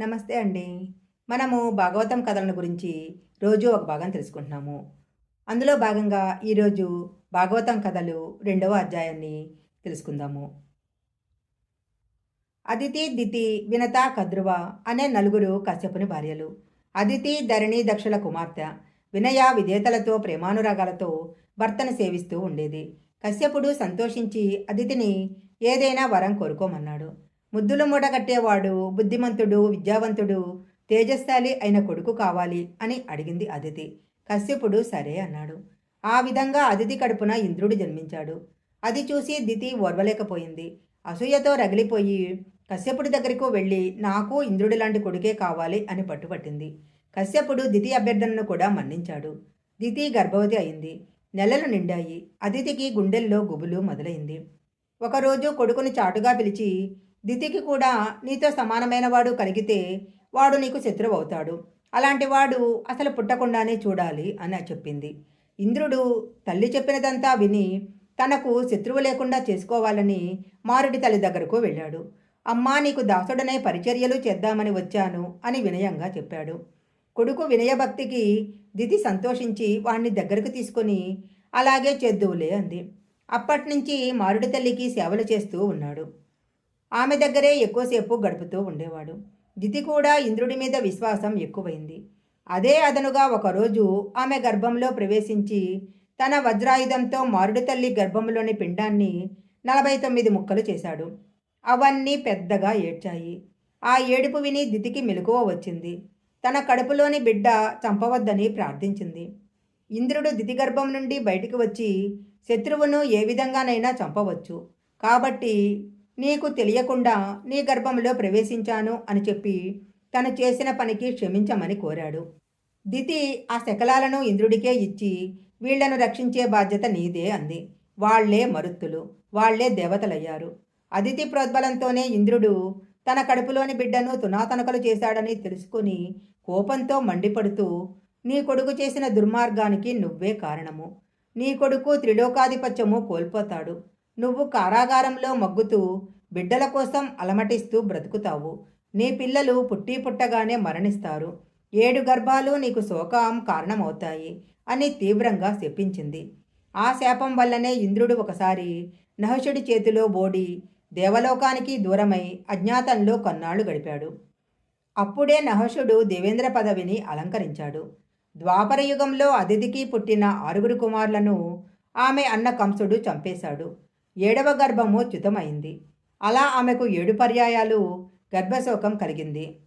నమస్తే అండి. మనము భాగవతం కథలను గురించి రోజు ఒక భాగం తెలుసుకుంటున్నాము. అందులో భాగంగా ఈరోజు భాగవతం కథలు రెండవ అధ్యాయాన్ని తెలుసుకుందాము. అదితి దితి వినత కద్రువ అనే నలుగురు కశ్యపుని భార్యలు. అదితి ధరణి దక్షుల కుమార్తె వినయ విధేతలతో ప్రేమానురాగాలతో భర్తను సేవిస్తూ ఉండేది. కశ్యపుడు సంతోషించి అదితిని ఏదైనా వరం కోరుకోమన్నాడు. ముద్దుల మూట కట్టేవాడు బుద్ధిమంతుడు విద్యావంతుడు తేజస్శాలి అయిన కొడుకు కావాలి అని అడిగింది అదితి. కశ్యపుడు సరే అన్నాడు. ఆ విధంగా అదితి కడుపున ఇంద్రుడు జన్మించాడు. అది చూసి దితి ఓర్వలేకపోయింది. అసూయతో రగిలిపోయి కశ్యపుడి దగ్గరకు వెళ్ళి నాకు ఇంద్రుడి లాంటి కొడుకే కావాలి అని పట్టుపట్టింది. కశ్యపుడు దితి అభ్యర్థనను కూడా మన్నించాడు. దితి గర్భవతి అయింది. నెలలు నిండాయి. అదితికి గుండెల్లో గుబులు మొదలైంది. ఒకరోజు కొడుకుని చాటుగా పిలిచి దితికి కూడా నీతో సమానమైన వాడు కలిగితే వాడు నీకు శత్రువు అవుతాడు అలాంటి వాడు అసలు పుట్టకుండానే చూడాలి అని చెప్పింది. ఇంద్రుడు తల్లి చెప్పినదంతా విని తనకు శత్రువు లేకుండా చేసుకోవాలని మారుడి తల్లి దగ్గరకు వెళ్ళాడు. అమ్మా నీకు దాసుడనే పరిచర్యలు చేద్దామని వచ్చాను అని వినయంగా చెప్పాడు. కొడుకు వినయభక్తికి దితి సంతోషించి వాణ్ణి దగ్గరకు తీసుకొని అలాగే చేద్దువులే అంది. అప్పటినుంచి మారుడి తల్లికి సేవలు చేస్తూ ఉన్నాడు. ఆమె దగ్గరే ఎక్కువసేపు గడుపుతూ ఉండేవాడు. దితి కూడా ఇంద్రుడి మీద విశ్వాసం ఎక్కువైంది. అదే అదనుగా ఒకరోజు ఆమె గర్భంలో ప్రవేశించి తన వజ్రాయుధంతో మారుడు తల్లి గర్భంలోని పిండాన్ని నలభై తొమ్మిది ముక్కలు చేశాడు. అవన్నీ పెద్దగా ఏడ్చాయి. ఆ ఏడుపు విని దితికి మెలకువ వచ్చింది. తన కడుపులోని బిడ్డ చంపవద్దని ప్రార్థించింది. ఇంద్రుడు దితి గర్భం నుండి బయటికి వచ్చి శత్రువును ఏ విధంగానైనా చంపవచ్చు. కాబట్టి నీకు తెలియకుండా నీ గర్భంలో ప్రవేశించాను అని చెప్పి తను చేసిన పనికి క్షమించమని కోరాడు. దితి ఆ శకలాలను ఇంద్రుడికే ఇచ్చి వీళ్ళను రక్షించే బాధ్యత నీదే అంది. వాళ్ళే మరుత్తులు వాళ్ళే దేవతలయ్యారు. అదితి ప్రోద్బలంతోనే ఇంద్రుడు తన కడుపులోని బిడ్డను తునాతనకలు చేశాడని తెలుసుకుని కోపంతో మండిపడుతూ నీ కొడుకు చేసిన దుర్మార్గానికి నువ్వే కారణము. నీ కొడుకు త్రిలోకాధిపత్యము కోల్పోతాడు. నువ్వు కారాగారంలో మగ్గుతూ బిడ్డల కోసం అలమటిస్తూ బ్రతుకుతావు. నీ పిల్లలు పుట్టి పుట్టగానే మరణిస్తారు. ఏడు గర్భాలు నీకు శోకం కారణమవుతాయి అని తీవ్రంగా శపించింది. ఆ శాపం వల్లనే ఇంద్రుడు ఒకసారి నహుషుడి చేతిలో బోడి దేవలోకానికి దూరమై అజ్ఞాతంలో కొన్నాళ్ళు గడిపాడు. అప్పుడే నహుషుడు దేవేంద్ర పదవిని అలంకరించాడు. ద్వాపరయుగంలో అతిథికి పుట్టిన ఆరుగురు కుమారులను ఆమె అన్న కంసుడు చంపేశాడు. ఏడవ గర్భము చ్యుతమైంది. అలా ఆమెకు ఏడు పర్యాయాలు గర్భశోకం కలిగింది.